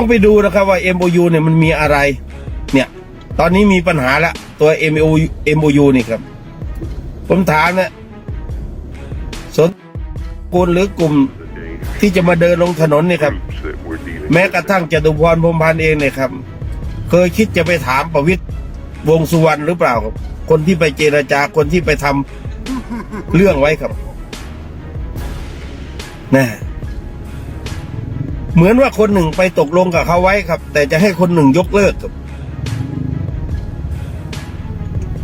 ต้องไปดูนะครับว่า MOU เนี่ยมันมีอะไร เนี่ย ตอนนี้มีปัญหาแล้วตัว MOU MOU นี่ครับ ผมถามนะสนกุลหรือกลุ่มที่จะมาเดินลงถนนเนี่ยครับ แม้กระทั่งจตุพรพรมพันธ์เองเนี่ยครับ เคยคิดจะไปถามประวิตยวงสุวรรณหรือเปล่าครับ คนที่ไปเจรจาคนที่ไปทำเรื่องไว้ครับนะ เหมือนว่าคนหนึ่งไปตกลงกับเขาไว้ครับ แต่จะให้คนหนึ่งยกเลิกครับ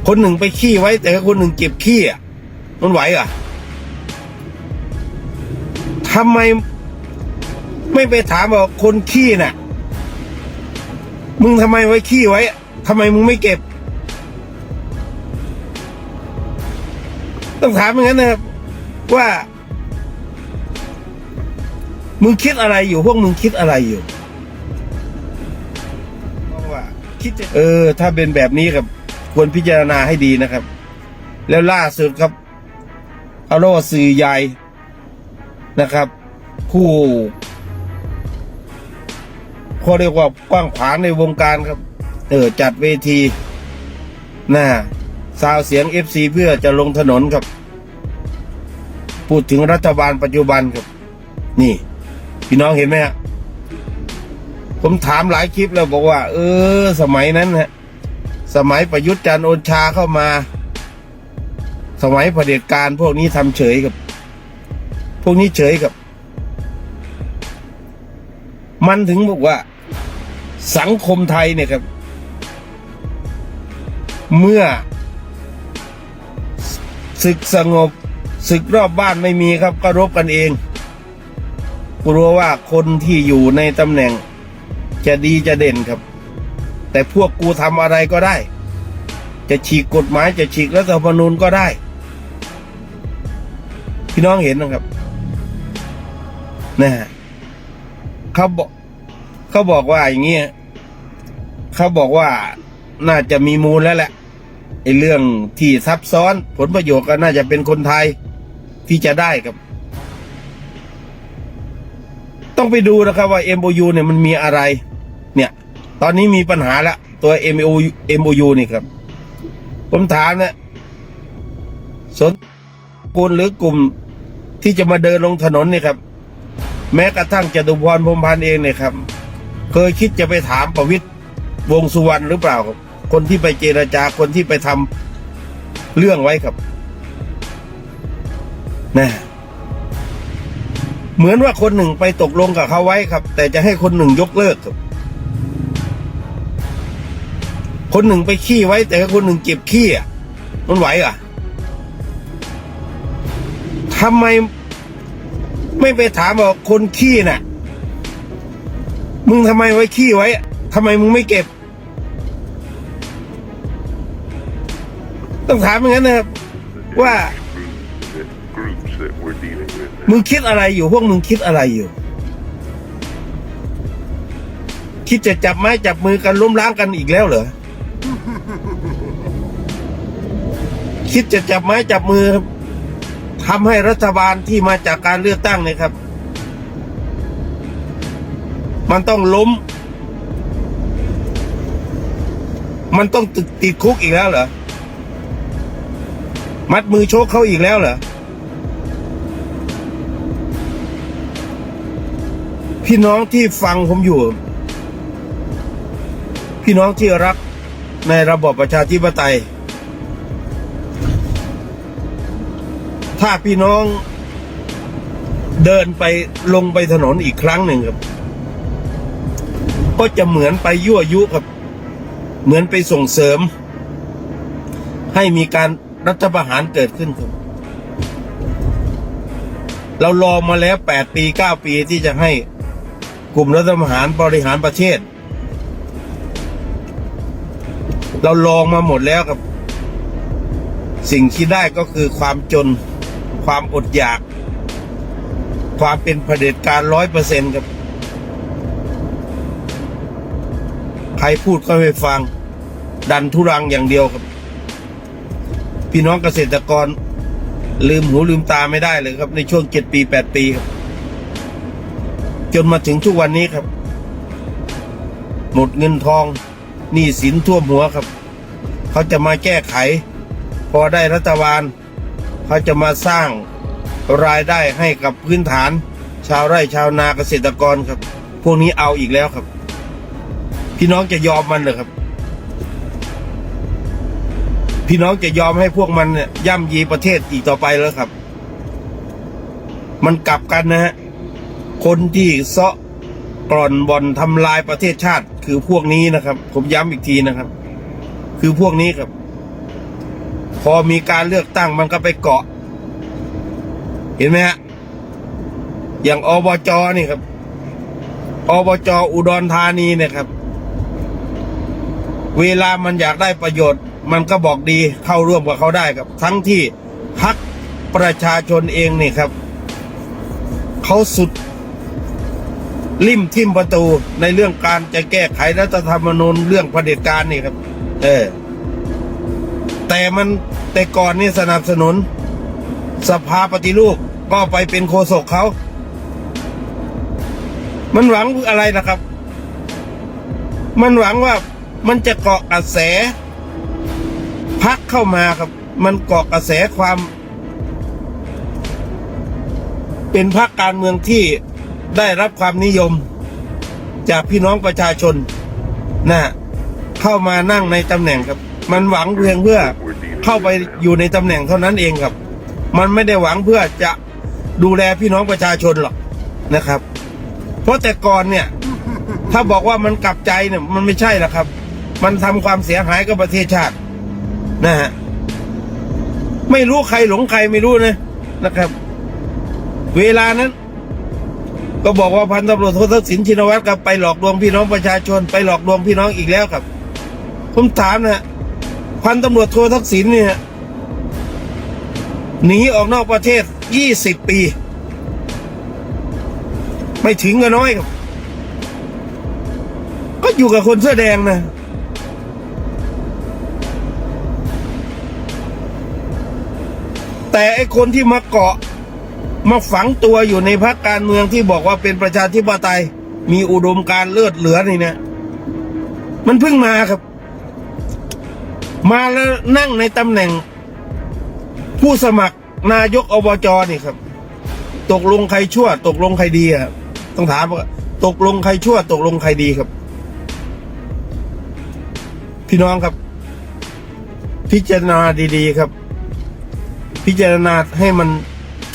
คนหนึ่งไปขี้ไว้ แต่คนหนึ่งเก็บขี้อะมันไหวอะทำไมไม่ไปถามว่าคนขี้น่ะ มึงทำไมไว้ขี้ไว้ทำไมมึงไม่เก็บ ต้องถามอย่างนั้นนะครับว่า มึงคิดอะไรอยู่ พวกมึงคิดอะไรอยู่ว่าคิดจะเออ ถ้าเป็นแบบนี้ครับ ควรพิจารณาให้ดีนะครับ แล้วล่าสุดครับเอาโลสื่อใหญ่นะครับ ผู้เขาเรียกว่ากว้างขวางในวงการครับ เออ จัดเวทีนะซาวเสียงเอฟซีเพื่อจะลงถนนครับ พูดถึงรัฐบาลปัจจุบันครับ นี่ พี่น้องเห็นไหมฮะผมถามหลายคลิปแล้วบอกว่า เออ สมัยนั้นฮะ สมัยประยุทธ์จันทร์โอชาเข้ามา สมัยเผด็จการพวกนี้ทำเฉยกับ พวกนี้เฉยกับ มันถึงบอกว่า สังคมไทยเนี่ยครับ เมื่อศึกสงบศึกรอบบ้านไม่มีครับ ก็รบกันเอง กลัวว่าคนที่อยู่ในตำแหน่ง จะดีจะเด่นครับ แต่พวกกูทำอะไรก็ได้ จะฉีกกฎหมายจะฉีกรัฐธรรมนูญก็ได้ พี่น้องเห็นนะครับนะฮะเขาบอกเขาบอกว่าอย่างเงี้ยเขาบอกว่าน่าจะมีมูลแล้วแหละไอ้เรื่องที่ซับซ้อนผลประโยชน์ก็น่าจะเป็นคนไทยที่จะได้ครับ ต้องไปดูนะครับว่า MOU เนี่ยมันมีอะไร เนี่ย ตอนนี้มีปัญหาแล้วตัว MOU MOU นี่ครับ ผมถามนะสนกุลหรือกลุ่มที่จะมาเดินลงถนนเนี่ยครับ แม้กระทั่งจตุพรพรมพันธ์เองเนี่ยครับ เคยคิดจะไปถามประวิตยวงสุวรรณหรือเปล่าครับคนที่ไปเจรจาคนที่ไปทำเรื่องไว้ครับนะ เหมือนว่าคนหนึ่งไปตกลงกับเขาไว้ครับ แต่จะให้คนหนึ่งยกเลิกครับ คนหนึ่งไปขี้ไว้ แต่คนหนึ่งเก็บขี้อะมันไหวอะทำไมไม่ไปถามว่าคนขี้น่ะ มึงทำไมไว้ขี้ไว้ทำไมมึงไม่เก็บ ต้องถามอย่างนั้นนะครับว่า มึงคิดอะไรอยู่พวกมึงคิดอะไรอยู่ คิดจะจับไม้จับมือกันล้มล้างกันอีกแล้วเหรอ คิดจะจับไม้จับมือทำให้รัฐบาลที่มาจากการเลือกตั้งเนี่ยครับ มันต้องล้ม มันต้องติดติดคุกอีกแล้วเหรอ มัดมือโชกเขาอีกแล้วเหรอ พี่น้องที่ฟังผมอยู่ พี่น้องที่รักในระบอบประชาธิปไตย ถ้าพี่น้องเดินไปลงไปถนนอีกครั้งหนึ่งครับ ก็จะเหมือนไปยั่วยุครับ เหมือนไปส่งเสริม ให้มีการรัฐประหารเกิดขึ้นครับเรารอมาแล้วแปดปีเก้าปีที่จะให้ กลุ่มรัฐประหารบริหารประเทศ เราลองมาหมดแล้วครับ สิ่งที่ได้ก็คือความจนความอดอยาก ความเป็นเผด็จการร้อยเปอร์เซ็นต์ครับ ใครพูดก็ไม่ฟัง ดันทุรังอย่างเดียวครับ พี่น้องเกษตรกรลืมหูลืมตาไม่ได้เลยครับ ในช่วงเจ็ดปีแปดปีครับ จนมาถึงทุกวันนี้ครับ หมดเงินทองหนี้สินท่วมหัวครับ เขาจะมาแก้ไข พอได้รัฐบาล เขาจะมาสร้างรายได้ให้กับพื้นฐาน ชาวไร่ชาวนาเกษตรกรครับ พวกนี้เอาอีกแล้วครับ พี่น้องจะยอมมันเหรอครับ พี่น้องจะยอมให้พวกมันเนี่ยย่ำยีประเทศอีกต่อไปแล้วครับ มันกลับกันนะฮะ คนที่เซาะกร่อนบ่อนทำลายประเทศชาติ คือพวกนี้นะครับ ผมย้ำอีกทีนะครับ คือพวกนี้ครับ พอมีการเลือกตั้งมันก็ไปเกาะ เห็นไหมฮะอย่างอบจนี่ครับอบจอุดรธานีเนี่ยครับ เวลามันอยากได้ประโยชน์ มันก็บอกดีเข้าร่วมกับเขาได้ครับ ทั้งที่พักประชาชนเองนี่ครับ เขาสุด ริมทิมประตูในเรื่องการจะแก้ไขรัฐธรรมนูญเรื่องเผด็จการนี่ครับ เออ แต่มันแต่ก่อนนี่สนับสนุน สภาปฏิรูปก็ไปเป็นโฆษกเขา มันหวังอะไรนะครับ มันหวังว่ามันจะเกาะกระแสพักเข้ามาครับ มันเกาะกระแสความ เป็นพรรคการเมืองที่ ได้รับความนิยมจากพี่น้องประชาชนนะเข้ามานั่งในตำแหน่งครับ มันหวังเพียงเพื่อเข้าไปอยู่ในตำแหน่งเท่านั้นเองครับ มันไม่ได้หวังเพื่อจะดูแลพี่น้องประชาชนหรอกนะครับ เพราะแต่ก่อนเนี่ย ถ้าบอกว่ามันกลับใจเนี่ย มันไม่ใช่หรอกครับ มันทำความเสียหายกับประเทศชาตินะฮะไม่รู้ใครหลงใครไม่รู้นะนะครับ เวลานั้น ก็บอกว่าพันตำรวจโททักษิณชินวัตรกับไปหลอกลวงพี่น้องประชาชน ไปหลอกลวงพี่น้องอีกแล้วครับ ผมถามนะพันตำรวจโททักษิณเนี่ยหนีออกนอกประเทศยี่สิบปี ไม่ถึงก็น้อยครับ ก็อยู่กับคนเสื้อแดงนะแต่ไอคนที่มาเกาะ มาฝังตัวอยู่ในพรรคการเมืองที่บอกว่าเป็นประชาธิปไตย มีอุดมการเลือดเหลือนี่เนี่ยมันเพิ่งมาครับ มาแล้วนั่งในตำแหน่ง ผู้สมัครนายกอบจนี่ครับ ตกลงใครชั่ว ตกลงใครดีอะครับต้องถามว่าตกลงใครชั่ว ตกลงใครดีครับ พี่น้องครับ พิจารณาดีๆครับ พิจารณาให้มัน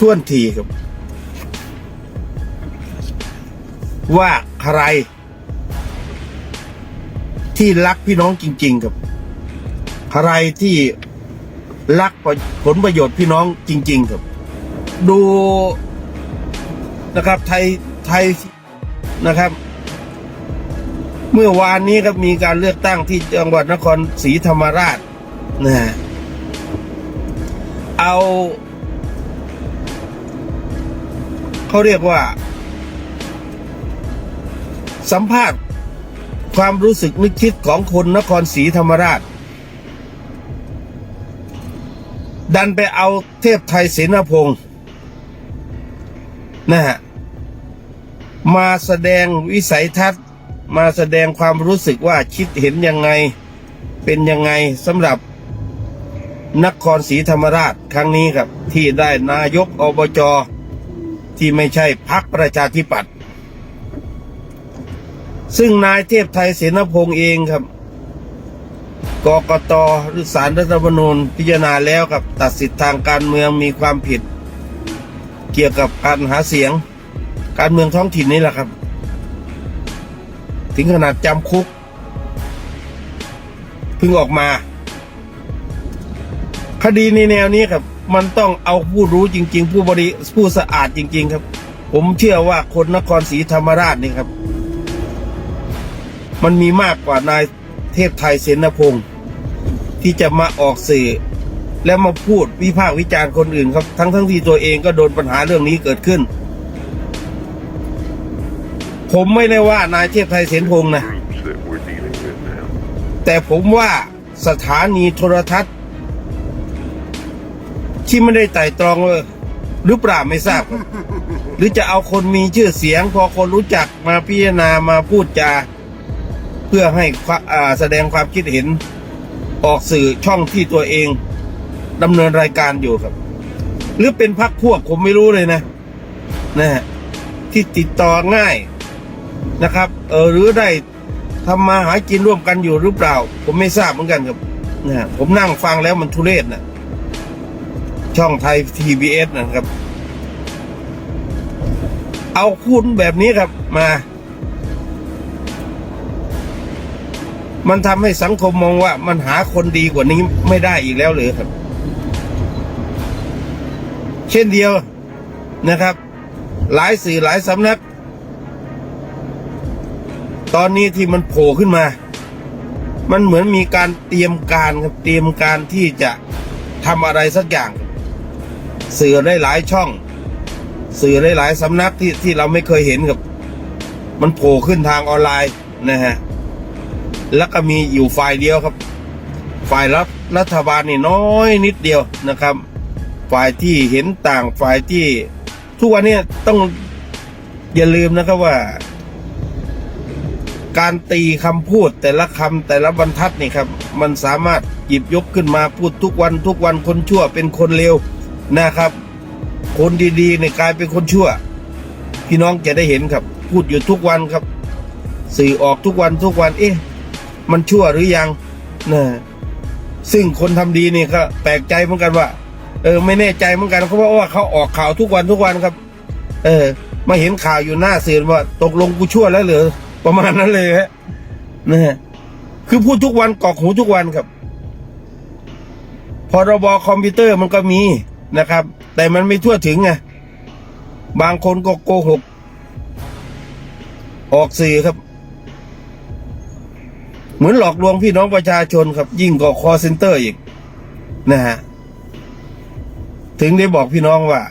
ท่วนทีครับ ว่าใคร ที่รักพี่น้องจริง ๆ ครับใครที่รักผลประโยชน์พี่น้องจริง ๆ ครับ ดูนะครับ ไทยไทยนะครับ เมื่อวานนี้ครับมีการเลือกตั้งที่จังหวัดนครศรีธรรมราชนะฮะเอา เขาเรียกว่า สัมภาษณ์ความรู้สึกนึกคิดของคนนครศรีธรรมราช ดันไปเอาเทพไทยเสนาพงศ์นะฮะมาแสดงวิสัยทัศน์ มาแสดงความรู้สึกว่าคิดเห็นยังไงเป็นยังไงสำหรับนครศรีธรรมราชครั้งนี้ครับ ที่ได้นายกอบจ ที่ไม่ใช่พักประชาธิปัตย์ซึ่งนายเทพไทยเสนพงศ์เองครับกกตหรือสารรัฐธรรมนูญพิจารณาแล้วครับตัดสิทธิทางการเมืองมีความผิด เกี่ยวกับการหาเสียง การเมืองท้องถิ่นนี่แหละครับ ถึงขนาดจำคุกเพิ่งออกมา คดีในแนวนี้ครับมันต้องเอาผู้รู้จริง ๆ ผู้บริผู้สะอาดจริง ๆ ครับ ผมเชื่อว่าคนนครศรีธรรมราชนี่ครับ มันมีมากกว่านายเทพไทยเสนพงศ์ที่จะมาออกสื่อ แล้วมาพูดวิพากษ์วิจารณ์คนอื่นครับ ทั้งทั้งที่ตัวเองก็โดนปัญหาเรื่องนี้เกิดขึ้น ผมไม่ได้ว่านายเทพไทยเสนพงศ์นะแต่ผมว่าสถานีโทรทัศน์ ที่ไม่ได้ไต่ตรองเลยหรือเปล่าไม่ทราบครับหรือจะเอาคนมีชื่อเสียง พอคนรู้จักมาพิจารณามาพูดจา เพื่อให้ควอ่าแสดงความคิดเห็น ออกสื่อช่องที่ตัวเองดำเนินรายการอยู่ครับ หรือเป็นพักพวกผมไม่รู้เลยนะนะฮะที่ติดต่อง่ายนะครับ เออหรือได้ทำมาหากินร่วมกันอยู่หรือเปล่า ผมไม่ทราบเหมือนกันครับนะฮะผมนั่งฟังแล้วมันทุเรศนะ ช่องไทยทีบีเอสนะครับ เอาคุณแบบนี้ครับมา มันทำให้สังคมมองว่ามันหาคนดีกว่านี้ไม่ได้อีกแล้วหรือครับ เช่นเดียวนะครับ หลายสื่อหลายสำนัก ตอนนี้ที่มันโผล่ขึ้นมา มันเหมือนมีการเตรียมการครับเตรียมการที่จะทำอะไรสักอย่าง สื่อได้หลายช่อง สื่อได้หลายสำนักที่ที่เราไม่เคยเห็นกับ มันโผล่ขึ้นทางออนไลน์นะฮะแล้วก็มีอยู่ฝ่ายเดียวครับ ฝ่ายรัฐรัฐบาลนี่น้อยนิดเดียวนะครับ ฝ่ายที่เห็นต่างฝ่ายที่ ทุกวันนี้ต้องอย่าลืมนะครับว่า การตีคำพูดแต่ละคำแต่ละบรรทัดนี่ครับ มันสามารถหยิบยกขึ้นมาพูดทุกวันทุกวันคนชั่วเป็นคนเลว นะครับ คนดีๆเนี่ยกลายเป็นคนชั่ว พี่น้องจะได้เห็นครับ พูดอยู่ทุกวันครับ สื่อออกทุกวันทุกวันเอ๊ะ มันชั่วหรือยังนะซึ่งคนทำดีเนี่ยก็แปลกใจเหมือนกันว่า เออ ไม่แน่ใจเหมือนกันเพราะว่าเขาออกข่าวทุกวันทุกวันครับ เออ มาเห็นข่าวอยู่หน้าสื่อว่า ตกลงกูชั่วแล้วเหรอประมาณนั้นเลยฮะนะคือพูดทุกวันกอกหูทุกวันครับพรบคอมพิวเตอร์มันก็มี นะครับ แต่มันไม่ทั่วถึงไงบางคนก็โกหก ออกสื่อครับ เหมือนหลอกลวงพี่น้องประชาชนครับ ยิ่งกว่าคอเซ็นเตอร์อีกนะฮะ ถึงได้บอกพี่น้องว่า